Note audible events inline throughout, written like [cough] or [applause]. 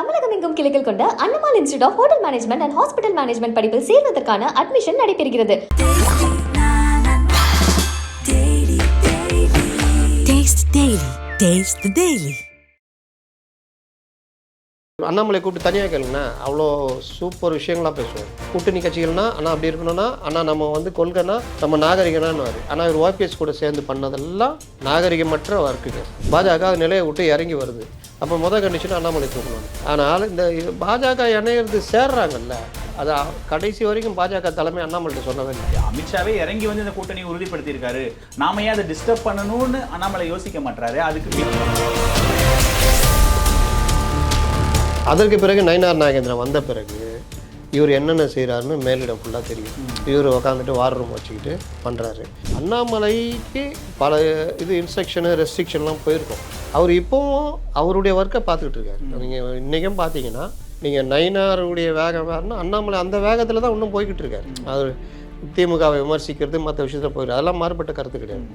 தமிழகம் எங்கும் கிளைகள் கொண்ட அன்னமால் institute of hotel management and hospital management படிப்பில் சேர்வதற்கான அட்மிஷன் நடைபெறுகிறது. Taste Daily. Taste the Daily. Annamalai கூப்பிட்டு தனியாக கேளுங்கண்ணா. அவ்வளோ சூப்பர் விஷயங்களாக பேசுவார் கூட்டணி கட்சிகள்னா அண்ணா அப்படி இருக்கணும்னா அண்ணா நம்ம வந்து கொள்கைனா நம்ம நாகரிகனான்னு ஆனால் இவர் ஓபிஎஸ் கூட சேர்ந்து பண்ணதெல்லாம் நாகரிகமற்ற ஒர்க்குங்க பாஜக நிலையை விட்டு இறங்கி வருது. அப்போ முத கண்டிஷன் அண்ணாமலை தூக்கணும். ஆனால் இந்த பாஜக இணையிறது சேர்றாங்கல்ல அது கடைசி வரைக்கும் பாஜக தலைமை அண்ணாமலை சொன்னவே இல்லை. அமித்ஷாவே இறங்கி வந்து இந்த கூட்டணியை உறுதிப்படுத்தியிருக்காரு. நாம ஏன் அதை டிஸ்டர்ப் பண்ணணும்னு அண்ணாமலை யோசிக்க மாட்டாரு அதுக்கு அதற்கு பிறகு நயினார் நாகேந்திரன் வந்த பிறகு இவர் என்னென்ன செய்கிறாருன்னு மேலிடம் ஃபுல்லாக தெரியும். இவர் உக்காந்துட்டு வார் ரூம் வச்சுக்கிட்டு பண்ணுறாரு அண்ணாமலைக்கு பல இது இன்ஸ்ட்ரக்ஷனு ரெஸ்ட்ரிக்ஷன்லாம் போயிருக்கும். அவர் இப்போவும் அவருடைய ஒர்க்கை பார்த்துக்கிட்டு இருக்காரு. நீங்கள் இன்றைக்கும் பார்த்தீங்கன்னா நீங்கள் நயினாருடைய வேகம் வேறுனா அண்ணாமலை அந்த வேகத்தில் தான் இன்னும் போய்கிட்டு இருக்காரு. அவர் திமுகவை விமர்சிக்கிறது மற்ற விஷயத்தில் போயிருக்கு அதெல்லாம் மாறுபட்ட கருத்து கிடையாது.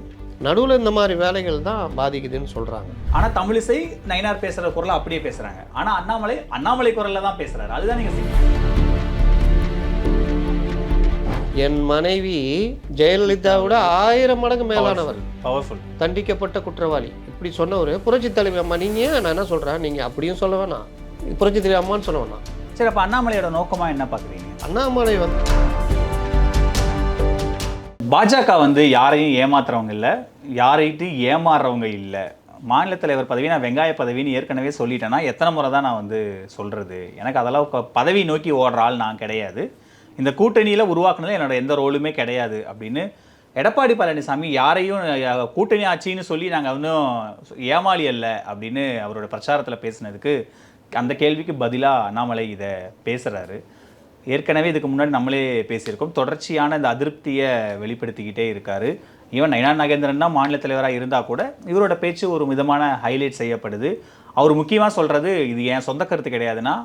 நடுவில் இந்த மாதிரி வேலைகள் தான் பாதிக்குதுன்னு சொல்கிறாங்க ஆனா தமிழிசை நயினார் பேசுற குரலை அப்படியே பேசுறாங்க. ஆனா அண்ணாமலை அண்ணாமலை குரல்ல தான் பேசுறாரு. அதுதான் நீங்க என் மனைவி ஜெயலலிதாவோட ஆயிரம் மடங்கு மேலானவர். பவர்ஃபுல் தண்டிக்கப்பட்ட குற்றவாளி. இப்படி சொன்னவர் புரட்சி தலைவி அம்மா நீங்க நான் என்ன சொல்றேன்? நீங்க அப்படியும் சொல்ல வேணாம். புரட்சி தலைவி அம்மான்னு சொல்ல வேணாம். சரி அப்ப அண்ணாமலையோட நோக்கமா என்ன பாக்குறீங்க? அண்ணாமலை வந்து பாஜக வந்து யாரையும் ஏமாத்துறவங்க இல்ல யாரையும் ஏமாறுறவங்க இல்ல. மாநில தலைவர் பதவி நான் வெங்காய பதவின்னு ஏற்கனவே சொல்லிட்டேன்னா எத்தனை முறை தான் நான் வந்து சொல்றது? எனக்கு அதெல்லாம் பதவி நோக்கி ஓடுற ஆள் நான் கிடையாது. இந்த கூட்டணியில் உருவாக்குனது என்னோட எந்த ரோலுமே கிடையாது அப்படின்னு எடப்பாடி பழனிசாமி யாரையும் கூட்டணி ஆட்சின்னு சொல்லி நாங்கள் இன்னும் ஏமாளி அல்ல அப்படின்னு அவரோட பிரச்சாரத்தில் பேசினதுக்கு அந்த கேள்விக்கு பதிலாக அண்ணாமலை இதை பேசுகிறாரு ஏற்கனவே இதுக்கு முன்னாடி நம்மளே பேசியிருக்கோம். தொடர்ச்சியான இந்த அதிருப்தியை வெளிப்படுத்திக்கிட்டே இருக்காரு. ஈவன் நயனா நாகேந்திரன் தான் மாநில தலைவராக இருந்தால் கூட இவரோட பேச்சு ஒரு விதமான ஹைலைட் செய்யப்படுது. அவர் முக்கியமாக சொல்கிறது இது என் சொந்த கருத்து கிடையாதுன்னா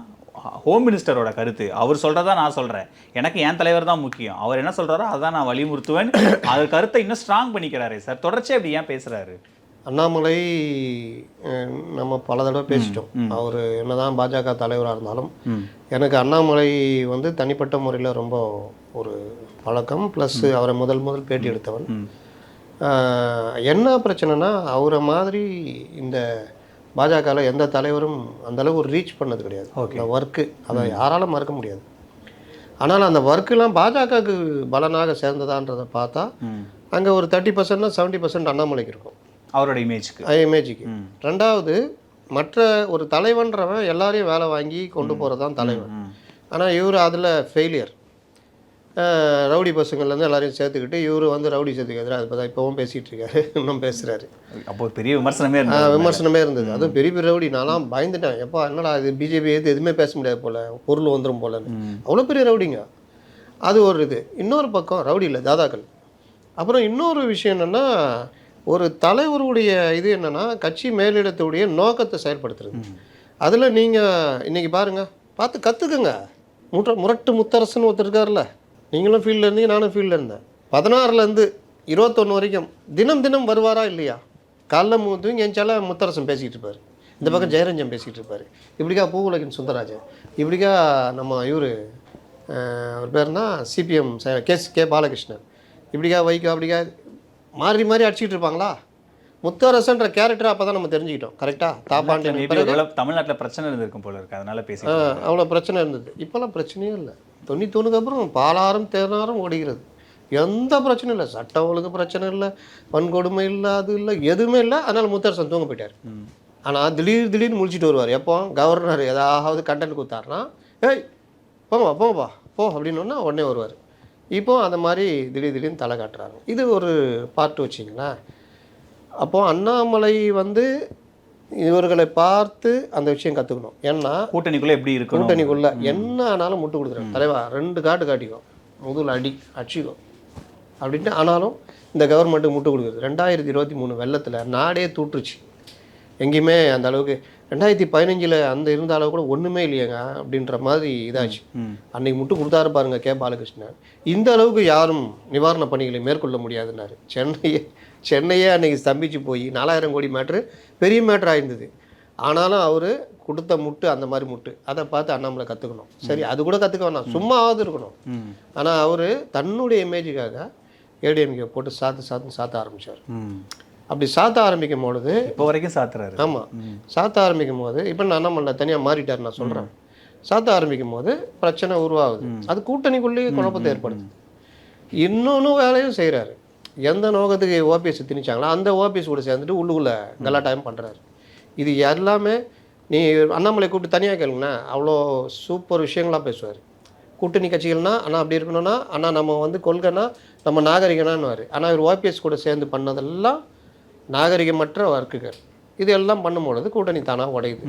ஹோம் மினிஸ்டரோட கருத்து. அவர் சொல்கிறதா நான் சொல்கிறேன் எனக்கு என் தலைவர் தான் முக்கியம். அவர் என்ன சொல்கிறாரோ அதான் நான் வலியுறுத்துவேன். அது கருத்தை இன்னும் ஸ்ட்ராங் பண்ணிக்கிறாரு சார். தொடர்ச்சியாக இப்படி ஏன் பேசுகிறாரு அண்ணாமலை நம்ம பல தடவை பேசிட்டோம். அவர் என்னதான் பாஜக தலைவராக இருந்தாலும் எனக்கு அண்ணாமலை வந்து தனிப்பட்ட முறையில் ரொம்ப ஒரு பழக்கம். ப்ளஸ் அவரை முதல் முதல் பேட்டி எடுத்தவன். என்ன பிரச்சனைனா அவரை மாதிரி இந்த பாஜகவில் எந்த தலைவரும் அந்த அளவு ஒரு ரீச் பண்ணது கிடையாது. அந்த ஒர்க்கு அதை யாராலும் மறக்க முடியாது. ஆனால் அந்த ஒர்க்கெலாம் பாஜகவுக்கு பலனாக சேர்ந்ததான்றதை பார்த்தா அங்கே ஒரு தேர்ட்டி பர்சன்ட்னா செவன்ட்டி பர்சன்ட் அண்ணாமலைக்கு இருக்கும். அவரோட இமேஜ்க்கு இமேஜுக்கு ரெண்டாவது மற்ற ஒரு தலைவன்றவன் எல்லாரையும் வேலை வாங்கி கொண்டு போகிறது தான் தலைவன். ஆனால் இவர் அதில் ஃபெயிலியர் ரவுடி பசங்கள்லேருந்து எல்லாரையும் சேர்த்துக்கிட்டு இவர் வந்து ரவுடி சேர்த்துக்கு எதிராக இப்போ தான் இப்போவும் பேசிகிட்டு இருக்காரு. [laughs] இன்னும் பேசுகிறாரு அப்போ பெரிய விமர்சனமே இருந்தது. விமர்சனமே இருந்தது. அதுவும் பெரிய பெரிய ரவுடி. நான்லாம் பயந்துட்டேன். எப்பா என்னடா இது? பிஜேபி எது எதுவுமே பேச முடியாது போல. பொருள் வந்துடும் போலன்னு. அவ்வளோ பெரிய ரவுடிங்க. அது ஒரு இது. இன்னொரு பக்கம் ரவுடி இல்லை தாதாக்கள். அப்புறம் இன்னொரு விஷயம் என்னென்னா ஒரு தலைவருடைய இது என்னென்னா கட்சி மேலிடத்துடைய நோக்கத்தை செயல்படுத்துறது. அதில் நீங்கள் இன்னைக்கு பாருங்கள் பார்த்து கற்றுக்குங்க முற்ற முரட்டு முத்தரசன் ஒருத்தர் இருக்கார்ல நீங்களும் ஃபீல்டில் இருந்தீங்க நானும் ஃபீல்டில் இருந்தேன். பதினாறுலேருந்து இருபத்தொன்று வரைக்கும் தினம் தினம் வருவாரா இல்லையா? காலைல மூத்து எஞ்சால முத்தரசன் பேசிக்கிட்டு இருப்பார். இந்த பக்கம் ஜெயரஞ்சன் பேசிக்கிட்டு இருப்பார். இப்படிக்கா பூவுலகின் சுந்தரராஜன். இப்படிக்கா நம்ம இவர் அவர் பேர்னா சிபிஎம் கேஸ் கே பாலகிருஷ்ணன். இப்படிக்கா வைகோ அப்படிக்கா மாறி மாறி அடிச்சிட்டு இருப்பாங்களா? முத்தரசன்ற கேரக்டர் அப்போ தான் நம்ம தெரிஞ்சுக்கிட்டோம். கரெக்டாக தாப்பாண்டியன் தமிழ்நாட்டுல பிரச்சனை இருந்திருக்கும் போல இருக்கு. அதனால பேசி அவ்வளோ பிரச்சனை இருந்தது. இப்போல்லாம் பிரச்சனையே இல்லை. தொண்ணூத்தொன்னுக்கு அப்புறம் பாலாறும் தேனாரும் ஓடுகிறது. எந்த பிரச்சனையும் இல்லை. சட்டம் ஒழுங்கு பிரச்சனை இல்லை. வன்கொடுமை இல்லை அது இல்லை எதுவுமே இல்லை. அதனால் முத்தரசன் தூங்க போயிட்டார். ஆனால் திடீர் திடீர்னு முழிச்சிட்டு வருவார். எப்போ? கவர்னர் ஏதாவது கண்டென்ட் கொடுத்தாருன்னா ஏய் போங்கப்பா போங்கப்பா போ அப்படின்னோன்னா உடனே வருவார். இப்போ அந்த மாதிரி திடீர் திடீர்னு தலை காட்டுறாங்க இது ஒரு பார்ட் வச்சிங்களேன். அப்போ அண்ணாமலை வந்து இவர்களை பார்த்து அந்த விஷயம் கற்றுக்கணும் ஏன்னா கூட்டணிக்குள்ள எப்படி இருக்கணும்? கூட்டணிக்குள்ள என்ன ஆனாலும் முட்டு கொடுத்துருவேன் தலைவா ரெண்டு காட்டு காட்டிக்கும். முதல் அடி அடிச்சிக்கும். அப்படின்ட்டு ஆனாலும் இந்த கவர்மெண்ட்டுக்கு முட்டு கொடுக்குறது ரெண்டாயிரத்தி இருபத்தி மூணு வெள்ளத்தில் நாடே தூற்றுச்சு. எங்கேயுமே அந்த அளவுக்கு ரெண்டாயிரத்தி பதினஞ்சில் அந்த இருந்த அளவு கூட ஒன்றுமே இல்லையேங்க அப்படின்ற மாதிரி இதாச்சு. அன்னைக்கு முட்டு கொடுத்தாரு பாருங்க கே. பாலகிருஷ்ணன். இந்த அளவுக்கு யாரும் நிவாரண பணிகளை மேற்கொள்ள முடியாதுன்னாரு. சென்னையே சென்னையே அன்னைக்கு ஸ்தம்பிச்சு போய் நாலாயிரம் கோடி மேட்ரு பெரிய மேட்ரு ஆயிருந்தது. ஆனாலும் அவர் கொடுத்த முட்டு அந்த மாதிரி முட்டு. அதை பார்த்து அண்ணாமலை கற்றுக்கணும் சரி அது கூட கற்றுக்க வேணாம். சும்மாவது இருக்கணும். ஆனால் அவர் தன்னுடைய இமேஜுக்காக ஏடிஎம்கே போட்டு சாத்து சாத்து சாத்த ஆரம்பிச்சார். ம். அப்படி சாத்த ஆரம்பிக்கும் பொழுது இப்போ வரைக்கும் சாத்துறாரு. ஆமாம் சாத்த ஆரம்பிக்கும் போது இப்போ நான் என்ன பண்ணல தனியாக மாறிட்டார் நான் சொல்கிறேன் சாத்த ஆரம்பிக்கும் போது பிரச்சனை உருவாகுது. அது கூட்டணிக்குள்ளேயே குழப்பத்தை ஏற்படுது. இன்னொன்று வேலையும் செய்கிறாரு எந்த நோக்கத்துக்கு ஓபிஎஸ் திணிச்சாங்களோ அந்த ஓபிஎஸ் கூட சேர்ந்துட்டு உள்ளுக்குள்ளே கலாட்டாயம் பண்ணுறாரு இது எல்லாமே நீ அண்ணாமலை கூப்பிட்டு தனியாக கேளுங்கண்ணா அவ்வளோ சூப்பர் விஷயங்களாக பேசுவார். கூட்டணி கட்சிகள்னா அண்ணா அப்படி இருக்கணும்னா அண்ணா நம்ம வந்து கொள்கைனா நம்ம நாகரிகனான்னுவார். ஆனால் இவர் ஓபிஎஸ் கூட சேர்ந்து பண்ணதெல்லாம் நாகரிகமற்ற வர்க்குகள். இது எல்லாம் பண்ணும்பொழுது கூட்டணி தானாக உடையுது.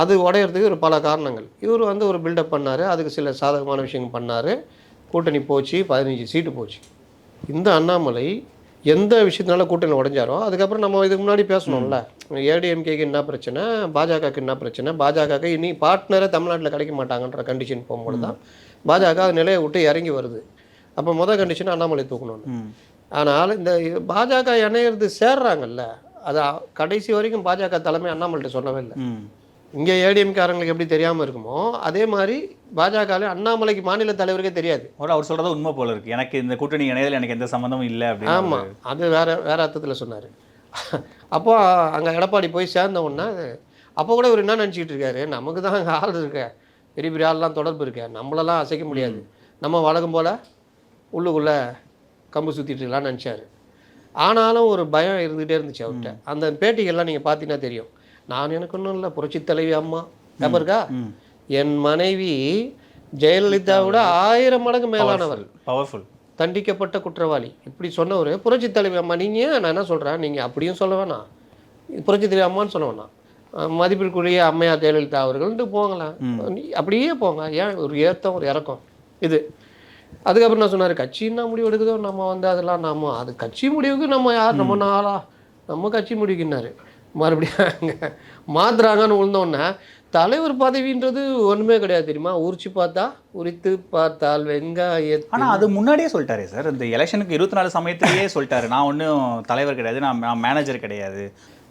அது உடையிறதுக்கு ஒரு பல காரணங்கள். இவர் வந்து ஒரு பில்டப் பண்ணார் அதுக்கு சில சாதகமான விஷயங்கள் பண்ணார். கூட்டணி போச்சு பதினஞ்சு சீட்டு போச்சு. இந்த அண்ணாமலை எந்த விஷயத்தினால கூட்டணி உடைஞ்சாரோ அதுக்கப்புறம் நம்ம இதுக்கு முன்னாடி பேசணும்ல. ஏடிஎம்கேக்கு என்ன பிரச்சனை பாஜகவுக்கு என்ன பிரச்சனை பாஜகவுக்கு இனி பார்ட்னரே தமிழ்நாட்டில் கிடைக்க மாட்டாங்கன்ற கண்டிஷன் போகும்போது தான் பாஜக அது நிலையை விட்டு இறங்கி வருது. அப்போ முதல் கண்டிஷன் அண்ணாமலை தூக்கணும் ஆனால் இந்த பாஜக இணையிறது சேர்றாங்கல்ல அது கடைசி வரைக்கும் பாஜக தலைமை அண்ணாமலைகிட்ட சொல்லவே இல்லை. இங்கே ஏடிஎம்காரங்களுக்கு எப்படி தெரியாமல் இருக்குமோ அதே மாதிரி பாஜகவில் அண்ணாமலைக்கு மாநில தலைவருக்கே தெரியாது. ஒரு அவர் சொல்றது உண்மை போல இருக்கு. எனக்கு இந்த கூட்டணி இணையதில் எனக்கு எந்த சம்மந்தமும் இல்லை அப்படின்னு ஆமாம் அது வேற வேற அர்த்தத்தில் சொன்னார். அப்போ அங்கே எடப்பாடி போய் சேர்ந்த உடனே அப்போ கூட இவர் என்ன நினச்சிக்கிட்டு இருக்காரு? நமக்கு தான் அங்கே ஆள் இருக்க. பெரிய பெரிய ஆள்லாம் தொடர்பு இருக்க. நம்மளெல்லாம் அசைக்க முடியாது. நம்ம வழக்கம் போல் உள்ளுக்குள்ளே கம்பு சுற்றிட்டு இருக்கலாம்னு நினச்சாரு. ஆனாலும் ஒரு பயம் இருந்துகிட்டே இருந்துச்சு அவர்கிட்ட. அந்த பேட்டிகள்லாம் நீங்கள் பார்த்தீங்கன்னா தெரியும். நான் எனக்கு ஒன்றும் இல்லை புரட்சி தலைவி அம்மா. ஞாபகம் இருக்கா? என் மனைவி ஜெயலலிதாவோட ஆயிரம் மடங்கு மேலானவர் பவர்ஃபுல். தண்டிக்கப்பட்ட குற்றவாளி. இப்படி சொன்னவர் புரட்சி தலைவி அம்மா. நீங்கள் நான் என்ன சொல்கிறேன் நீங்கள் அப்படியும் சொல்ல வேணாம். புரட்சி தலைவி அம்மான்னு சொல்ல வேணாம். மதிப்பிற்குரிய அம்மையார் ஜெயலலிதா அவர்கள்ட்டு போங்களேன். அப்படியே போங்க. ஏன் ஒரு ஏத்தம் ஒரு இறக்கம்? இது. அதுக்கப்புறம் என்ன சொன்னார்? கட்சி என்ன முடிவு எடுக்குதோ நம்ம வந்து அதெல்லாம் நாம அது கட்சி முடிவுக்கு நம்ம யார்? நம்ம நாளா? நம்ம கட்சி முடிவுக்குன்னாரு. மறுபடியும் அங்கே மாத்துறாங்கன்னு விழுந்தோடனே தலைவர் பதவின்றது ஒன்றுமே கிடையாது தெரியுமா? உரிச்சு பார்த்தா உரித்து பார்த்தால் வெங்காயத்தில் ஆனா அது முன்னாடியே சொல்லிட்டாரே சார். இந்த எலெக்ஷனுக்கு இருபத்தி நாலு சமயத்திலேயே சொல்லிட்டாரு. நான் ஒன்றும் தலைவர் கிடையாது. நான் நான் மேனேஜர் கிடையாது.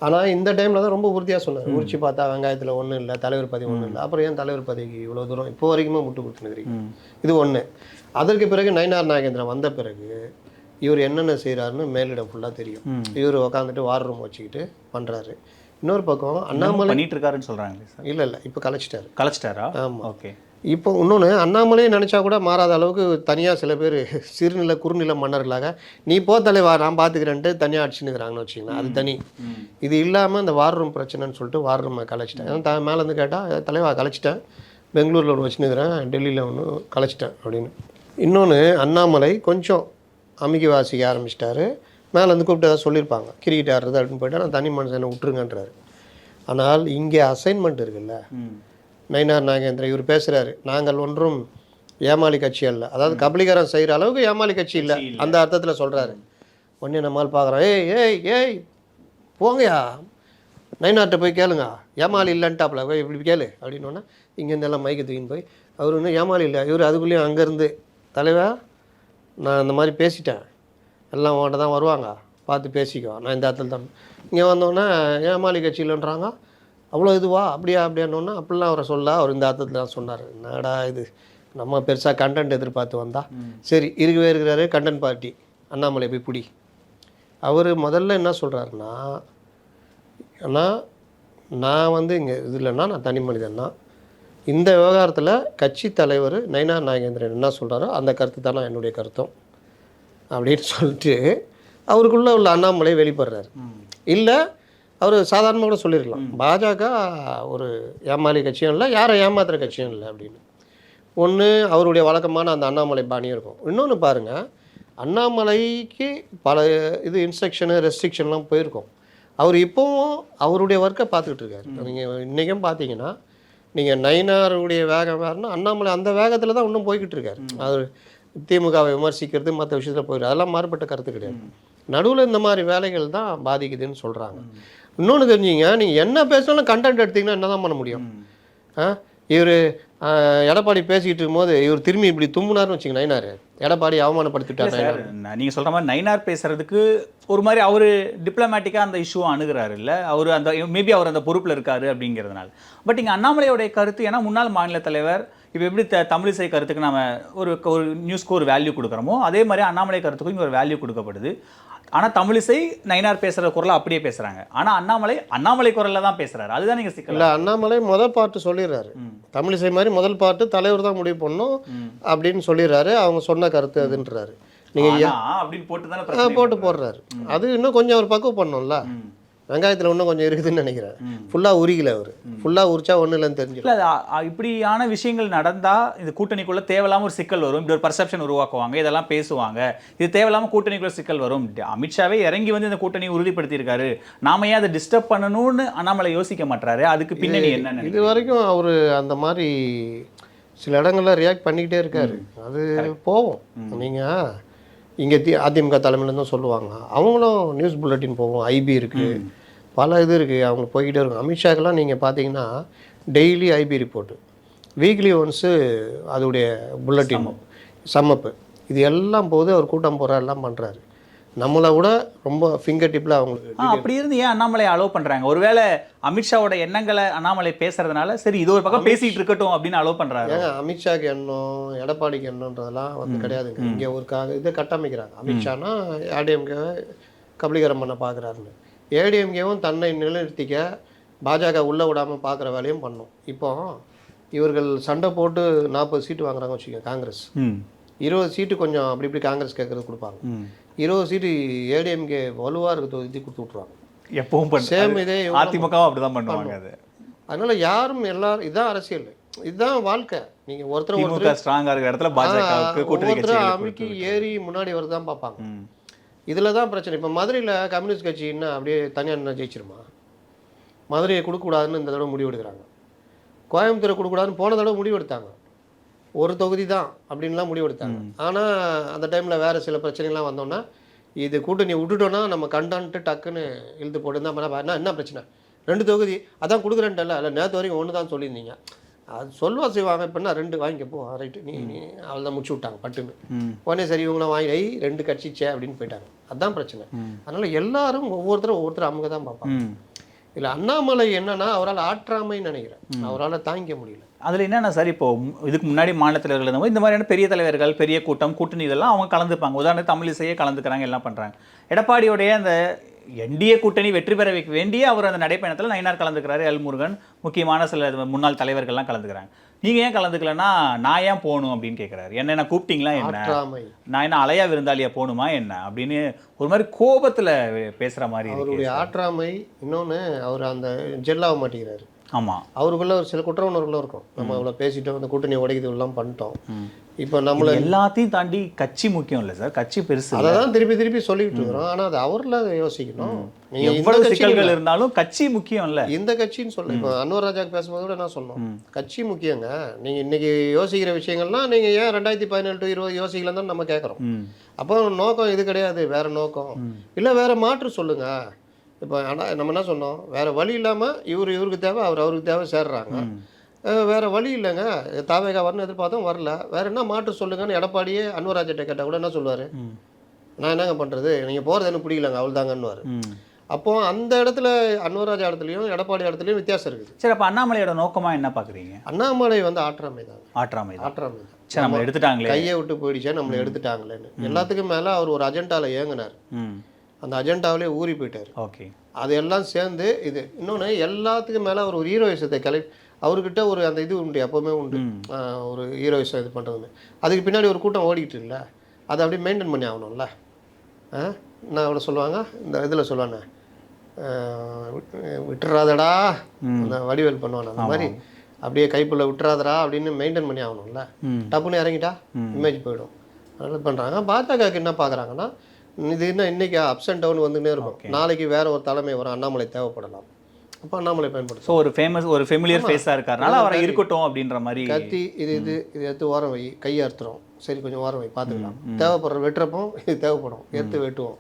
ஆனால் இந்த டைமில் தான் ரொம்ப உறுதியாக சொன்னார். உரிச்சு பார்த்தா வெங்காயத்தில் ஒன்றும் இல்லை தலைவர் பதவி ஒன்றும் இல்லை. அப்புறம் ஏன் தலைவர் பதவிக்கு இவ்வளோ தூரம்? இப்போ வரைக்குமே முட்டு கொடுத்துனுக்கிறீங்க. இது ஒன்று அதற்கு பிறகு நயினார் நாகேந்திரன் வந்த பிறகு இவர் என்னென்ன செய்கிறாருன்னு மேலிடம் ஃபுல்லாக தெரியும். இவர் உக்காந்துட்டு வார் ரூம் வச்சுக்கிட்டு பண்ணுறாரு இன்னொரு பக்கம் அண்ணாமலை பண்ணிட்டு இருக்காருன்னு சொல்றாங்களே சார்? இல்லை இல்லை இப்போ கலைச்சிட்டாரு. கலைச்சிட்டாரா? ஆமா. ஓகே. இப்போ இன்னொன்று அண்ணாமலையே நினச்சா கூட மாறாத அளவுக்கு தனியாக சில பேர் [laughs] சிறுநில குறுநில மன்னர்களாக நீ போ தலைவா நான் பார்த்துக்கிறேன்ட்டு தனியாக அடிச்சுன்னுக்குறாங்கன்னு வச்சுக்கோங்களேன். அது தனி. இது இல்லாமல் இந்த வார் ரூம் பிரச்சனைன்னு சொல்லிட்டு வார் ரூமை கலைச்சிட்டேன் ஏன்னா த மேலேருந்து கேட்டால் தலைவா கலைச்சிட்டேன். பெங்களூரில் ஒன்று வச்சுன்னுக்கிறேன். டெல்லியில் ஒன்று கலைச்சிட்டேன். அப்படின்னு. இன்னொன்று அண்ணாமலை கொஞ்சம் அமைக்கி வாசிக்க ஆரம்பிச்சிட்டாரு. மேலேருந்து கூப்பிட்டு ஏதாவது சொல்லியிருப்பாங்க. கிரிக்கெட் ஆடுறது அப்படின்னு போயிட்டா நான் தனி மனுஷனை விட்டுருங்கன்றாரு. ஆனால் இங்கே அசைன்மெண்ட் இருக்குல்ல. நயினார் நாகேந்திரன் இவர் பேசுகிறாரு நாங்கள் ஒன்றும் ஏமாளி கட்சி அல்ல. அதாவது கபலீகரம் செய்கிற அளவுக்கு ஏமாளி கட்சி இல்லை. அந்த அர்த்தத்தில் சொல்கிறாரு ஒன்றே நம்மால் பார்க்குறோம் ஏய் ஏய் ஏய் போங்கயா நைனார்ட்ட போய் கேளுங்க. ஏமாளி இல்லைன்ட்டாப்ல. போய் இப்படி கேளு. அப்படின்னோன்னா இங்கேருந்து எல்லாம் மைக்கு தூக்கின்னு போய் அவர் இன்னும் ஏமாளி இல்லை. இவர் அதுக்குள்ளேயும் அங்கேருந்து தலைவா நான் இந்த மாதிரி பேசிட்டேன். எல்லாம் உன்கிட்ட தான் வருவாங்க. பார்த்து பேசிக்கோ. நான் இந்த இடத்துல தான் இங்கே வந்தோடனே ஏமாளி கட்சி இல்லைன்றாங்க அவ்வளோ இதுவா? அப்படியா? அப்படியானோன்னா அப்படிலாம் அவரை சொல்ல அவர் இந்த அர்த்தத்தில் தான் சொன்னார். என்னடா இது? நம்ம பெருசாக கண்டென்ட் எதிர்பார்த்து வந்தா? சரி இருக்கவே இருக்கிறாரு கண்டென்ட் பார்ட்டி அண்ணாமலை போய் பிடி. அவர் முதல்ல என்ன சொல்கிறாருன்னா ஆனால் நான் வந்து இங்கே இது இல்லைன்னா நான் தனி மனிதன்னா இந்த விவகாரத்தில் கட்சி தலைவர் நயினார் நாகேந்திரன் என்ன சொல்கிறாரோ அந்த கருத்து தான் என்னுடைய கருத்தும் அப்படின்னு சொல்லிட்டு அவருக்குள்ளே உள்ள அண்ணாமலை வெளிப்படுறாரு. இல்லை அவர் சாதாரணமாக கூட சொல்லியிருக்கலாம் பாஜக ஒரு ஏமாளி கட்சியும் இல்லை யாரை ஏமாத்துற கட்சியும் இல்லை அப்படின்னு. ஒன்று அவருடைய வழக்கமான அந்த அண்ணாமலை பாணியும் இருக்கும். இன்னொன்று பாருங்கள் அண்ணாமலைக்கு பல இது இன்ஸ்ட்ரக்ஷனு ரெஸ்ட்ரிக்ஷன்லாம் போயிருக்கும். அவர் இப்போவும் அவருடைய ஒர்க்கை பார்த்துக்கிட்டு இருக்காரு. நீங்கள் இன்றைக்கும் பார்த்தீங்கன்னா நீங்கள் நயினாருடைய வேகம் வேறுனா அண்ணாமலை அந்த வேகத்தில் தான் இன்னும் போய்கிட்டு இருக்காரு. அவர் திமுகவை விமர்சிக்கிறது மற்ற விஷயத்தில் போயிருக்கு அதெல்லாம் மாறுபட்ட கருத்து கிடையாது. நடுவில் இந்த மாதிரி வேலைகள் தான் பாதிக்குதுன்னு சொல்கிறாங்க இன்னொன்று தெரிஞ்சுங்க நீங்கள் என்ன பேசினாலும் கண்டென்ட் எடுத்தீங்கன்னா என்ன தான் பண்ண முடியும்? ஆ? இவர் எடப்பாடி பேசிக்கிட்டு இருக்கும்போது இவர் திரும்பி இப்படி தும்முனாருன்னு வச்சுங்க நயினார். எடப்பாடி அவமானப்படுத்திட்டார் சார் நான் நீங்க சொல்ற மாதிரி நைனார் பேசுறதுக்கு ஒரு மாதிரி அவரு டிப்ளமேட்டிக்கா அந்த இஷ்யூ அணுகுறாரு இல்ல? அவர் அந்த மேபி அவர் அந்த பொறுப்புல இருக்காரு அப்படிங்கிறதுனால. பட் இங்க அண்ணாமலையோடைய கருத்து ஏன்னா முன்னாள் மாநில தலைவர் இப்போ எப்படி த தமிழிசை கருத்துக்கு நாம ஒரு ஒரு நியூஸ்க்கு ஒரு வேல்யூ கொடுக்குறோமோ அதே மாதிரி அண்ணாமலை கருத்துக்கும் இங்க ஒரு வேல்யூ கொடுக்கப்படுது. ஆனா தமிழிசை நைனார் பேசுற குரலை அப்படியே பேசுறாங்க. ஆனா அண்ணாமலை அண்ணாமலை குரல்ல தான் பேசுறாரு. அதுதான் நீங்க சிக்கல். இல்லை அண்ணாமலை முதல் பாட்டு சொல்லிடுறாரு. தமிழிசை மாதிரி முதல் பாட்டு தலைவர் தான் முடிவு பண்ணணும் அப்படின்னு சொல்லிடுறாரு. அவங்க சொன்ன கருத்து அதுன்றாரு. நீங்கள் அப்படின்னு போட்டு தானே போட்டு போடுறாரு. அது இன்னும் கொஞ்சம் அவர் பக்குவம் பண்ணோம்ல வெங்காயத்தில் இன்னும் கொஞ்சம் இருக்குதுன்னு நினைக்கிறேன். ஃபுல்லாக உரிக்கல அவர். ஃபுல்லாக உரிச்சா ஒன்றும் இல்லைன்னு அ- இப்படியான விஷயங்கள் நடந்தா இது கூட்டணிக்குள்ள தேவையில்லாம ஒரு சிக்கல் வரும். இப்படி ஒரு பர்செப்ஷன் உருவாக்குவாங்க. இதெல்லாம் பேசுவாங்க. இது தேவையில்லாம கூட்டணிக்குள்ள சிக்கல் வரும். அமித்ஷாவே இறங்கி வந்து இந்த கூட்டணியை உறுதிப்படுத்தி இருக்காரு நாம ஏன் அதை டிஸ்டர்ப் பண்ணணும்னு அண்ணாமலை யோசிக்க மாட்டாரு அதுக்கு பின்னணி என்ன இது வரைக்கும் அவர் அந்த மாதிரி சில இடங்கள்ல ரியாக்ட் பண்ணிக்கிட்டே இருக்காரு. அது போவோம். நீங்கள் இங்கே தி அதிமுக தலைமையிலேருந்து சொல்லுவாங்க. அவங்களும் நியூஸ் புல்லட்டின் போவோம் ஐபி இருக்குது பல இது இருக்குது அவங்க போய்கிட்டே இருக்கும். அமித்ஷாக்கெல்லாம் நீங்கள் பார்த்தீங்கன்னா daily IB report weekly once அதோடைய புல்லட்டின் சம்மப்பு இது எல்லாம் போது அவர் கூட்டம் போகிறார் எல்லாம் பண்ணுறாரு நம்மளை விட ரொம்ப ஃபிங்கர் டிப்பில் அவங்களுக்கு அப்படி இருந்து ஏன் அண்ணாமலை அலோவ் பண்றாங்க? ஒருவேளை அமித்ஷாவோட எண்ணங்களை அண்ணாமலை பேசுறதுனால சரி இது ஒரு பக்கம் பேசிட்டு இருக்கட்டும் அப்படின்னு அலோவ் பண்றாரு? ஏங்க அமித்ஷாக்கு எண்ணம் எடப்பாடிக்கு எண்ணம்ன்றதெல்லாம் வந்து கிடையாதுங்க இங்கே ஒரு கா இதை கட்டமைக்கிறாங்க. அமித்ஷானா ஏடிஎம்கேவை கபலீகரம் பண்ண பார்க்குறாருன்னு ஏடிஎம்கேவும் தன்னை நிலைநிறுத்திக்க பாஜக உள்ளே விடாமல் பார்க்குற வேலையும் பண்ணும். இப்போ இவர்கள் சண்டை போட்டு நாற்பது சீட்டு வாங்குறாங்க வச்சுக்கோங்க காங்கிரஸ். இருபது சீட்டு கொஞ்சம் அப்படி இப்படி காங்கிரஸ் கேட்கறது கொடுப்பாங்க. இருபது சீட்டு ஏடிஎம்கே வலுவாக இருக்க தொகுதி கொடுத்து விட்ருவாங்க எப்பவும் சேம் இதே அதிமுகவும் அப்படிதான் பண்ணுவாங்க அது. அதனால யாரும் எல்லாரும் இதுதான் அரசியல். இதுதான் வாழ்க்கை. நீங்கள் ஒருத்தர் ஒருத்தர் ஸ்ட்ராங்கா இருக்கிற இடத்துல பாஜகவுக்கு கூட்டணி அமுக்கி ஏறி முன்னாடி வரதான் பார்ப்பாங்க. இதில் தான் பிரச்சனை. இப்போ மதுரையில் கம்யூனிஸ்ட் கட்சி என்ன அப்படியே தனியாக என்ன ஜெயிச்சிருமா? மதுரையை கொடுக்கக்கூடாதுன்னு இந்த தடவை முடிவு எடுக்கிறாங்க. கோயம்புத்தூரை கொடுக்கக்கூடாதுன்னு போன தடவை முடிவு எடுத்தாங்க. ஒரு தொகுதி தான் அப்படின்லாம் முடிவு எடுத்தாங்க. ஆனால் அந்த டைமில் வேறு சில பிரச்சனைலாம் வந்தோன்னா இது கூட்டணி விட்டுட்டோன்னா நம்ம கண்டான்ட்டு டக்குன்னு இழுத்து போட்டு தான் என்ன என்ன பிரச்சனை? ரெண்டு தொகுதி அதான் கொடுக்குறேன்ட்டல இல்லை நேற்று வரைக்கும் ஒன்று தான் சொல்லியிருந்தீங்க. அது சொல்வா செய்வாங்க இப்போனா ரெண்டு வாங்கிக்க போ ரைட்டு நீ நீ அவள் தான் முடிச்சு விட்டாங்க பட்டுன்னு. உடனே சரி இவங்களாம் வாங்கி ஐ ரெண்டு கட்சிச்சே அப்படின்னு போயிட்டாங்க. அதான் பிரச்சனை. அதனால எல்லாரும் ஒவ்வொருத்தரும் ஒவ்வொருத்தரும் அமுக தான் பார்ப்பாங்க. ம். இல்லை அண்ணாமலை என்னன்னா அவரால் ஆற்றாமைன்னு நினைக்கிறேன். அவரால் தாங்கிக்க முடியல. அதுல என்னன்னா சார் இப்போ இதுக்கு முன்னாடி மாநில தலைவர்கள் இருந்தவங்க இந்த மாதிரியான பெரிய தலைவர்கள் பெரிய கூட்டம் கூட்டணி இதெல்லாம் அவங்க கலந்துப்பாங்க. உதாரணத்துக்கு தமிழிசையே கலந்துக்கிறாங்க எல்லாம் பண்றாங்க. எடப்பாடியோடைய அந்த என்டிஏ கூட்டணி வெற்றி பெற வைக்க வேண்டிய அவர் அந்த நடைப்பயணத்தில் நயினார் கலந்துக்கிறாரு எல் முருகன். முக்கியமான சில முன்னாள் தலைவர்கள்லாம் கலந்துக்கிறாங்க. நீங்க ஏன் கலந்துக்கலன்னா நான் ஏன் போகணும் அப்படின்னு கேட்குறாரு என்ன என்ன கூப்பிட்டீங்களா என்ன? நான் என்ன அலையா விருந்தாளியா போகணுமா என்ன? அப்படின்னு ஒரு மாதிரி கோபத்துல பேசுற மாதிரி அவருடைய ஆற்றாமை இன்னொன்று அவர் அந்த ஜெல்லாக மாட்டேங்கிறாரு. ஆமா. அவருக்குள்ள ஒரு சில குற்ற உணர்வுகளும் இருக்கும். நம்ம இவ்வளோ பேசிட்டோம் அந்த கூட்டணி உடைக்குது எல்லாம் பண்ணிட்டோம். இப்போ நம்மளை எல்லாத்தையும் தாண்டி கட்சி முக்கியம் இல்லை சார். கட்சி பெருசு அதை தான் திருப்பி திருப்பி சொல்லிட்டு இருக்கிறோம். ஆனால் அது அவரில் அதை யோசிக்கணும். எவ்வளவு சிக்கல்கள் இருந்தாலும் கட்சி முக்கியம் இல்ல. இந்த கட்சின்னு சொல்ல. இப்போ அன்வர் ராஜாக்கு பேசும்போது கூட என்ன சொன்னோம். கட்சி முக்கியங்க. நீங்கள் இன்னைக்கு யோசிக்கிற விஷயங்கள்லாம் நீங்கள் ஏன் ரெண்டாயிரத்தி பதினேழு டு இருபது யோசிக்கலன்னு தான் நம்ம கேட்குறோம். அப்போ நோக்கம் இது கிடையாது. வேற நோக்கம். இல்லை வேற மாற்று சொல்லுங்க. இப்போ ஆனால் நம்ம என்ன சொன்னோம்? வேற வழி இல்லாமல் இவர் இவருக்கு தேவை அவர் அவருக்கு தேவை சேர்றாங்க. வேற வழி இல்லைங்க. தாவேகா வரணும் எதிர்பார்த்தோம் வரல. வேற என்ன மாற்று சொல்லுங்கன்னு எடப்பாடியே அன்வராஜ்கிட்ட கேட்டால் கூட என்ன சொல்லுவார். நான் என்னங்க பண்ணுறது நீங்கள் போகிறது எனக்கு பிடிக்கலங்க அவள் தாங்கன்னுவார் ம். அப்போ அந்த இடத்துல அன்வராஜ் இடத்துலையும் எடப்பாடி இடத்துலையும் வித்தியாசம் இருக்குது. சரி அப்ப அண்ணாமலையோட நோக்கமா என்ன பாக்குறீங்க? அண்ணாமலை வந்து ஆற்றாமை தான் ஆற்றாமை ஆற்றாமை சரி நம்ம எடுத்துட்டாங்களே. கையை விட்டு போயிடுச்சே நம்மளை எடுத்துட்டாங்களேன்னு. எல்லாத்துக்கும் மேலே அவர் ஒரு அஜெண்டாவில் இயங்குனார் ம். அந்த அஜெண்டாவிலே ஊறி போயிட்டார். ஓகே. அது எல்லாம் சேர்ந்து இது இன்னொன்று எல்லாத்துக்கும் மேலே அவர் ஒரு ஹீரோயிசத்தை கிளை அவர்கிட்ட ஒரு அந்த இது உண்டு எப்போவுமே உண்டு. ஒரு ஹீரோயிசம் இது பண்ணுறதுன்னு அதுக்கு பின்னாடி ஒரு கூட்டம் ஓடிக்கிட்டு இருக்குல்ல அதை அப்படியே மெயின்டைன் பண்ணி ஆகணும்ல. ஆ நான் அவ்வளோ சொல்லுவாங்க இந்த இதில் சொல்லுவானே விட்டுறாதடா அந்த வடிவேல் பண்ணுவானே அந்த மாதிரி. அப்படியே கைப்புள்ள விட்டுறாதடா அப்படின்னு மெயின்டைன் பண்ணி ஆகணும்ல. டப்புன்னு இறங்கிட்டா இமேஜ் போயிடும். அதனால பண்ணுறாங்க பாஜகவுக்கு என்ன பார்க்குறாங்கன்னா இது என்ன இன்னைக்கு அப்ஸ் அண்ட் டவுன் வந்துன்னே இருக்கும். நாளைக்கு வேற ஒரு தலைமை வரும் அண்ணாமலை தேவைப்படலாம். அப்போ அண்ணாமலை பயன்படுத்தும் ஸோ ஒரு ஃபேமஸ் ஒரு ஃபெமிலியர் ஃபேஸா இருக்காருனால அவரை இருக்கட்டும் அப்படின்ற மாதிரி கத்தி இது இது இது எடுத்து ஓரம் வை கை அறுத்துறோம் சரி கொஞ்சம் ஓரம் வை பார்த்துக்கலாம். தேவைப்படுற வெட்டுறப்போ இது தேவைப்படும். எடுத்து வெட்டுவோம்.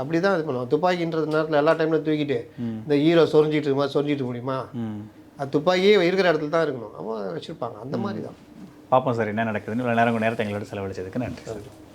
அப்படி தான் இது பண்ணுவோம். துப்பாக்கின்றது நேரத்தில் எல்லா டைம்லையும் தூக்கிட்டு இந்த ஹீரோ சொரிஞ்சிட்டு இருக்க மாதிரி சொரிஞ்சிட்டு முடியுமா? அது துப்பாக்கியே இருக்கிற இடத்துல தான் இருக்கணும். அவன் வச்சுருப்பாங்க. அந்த மாதிரி தான். பார்ப்போம் சார் என்ன நடக்குதுன்னு. நேரம் நேரத்தை எங்களோட செலவழிச்சதுக்கு நன்றி.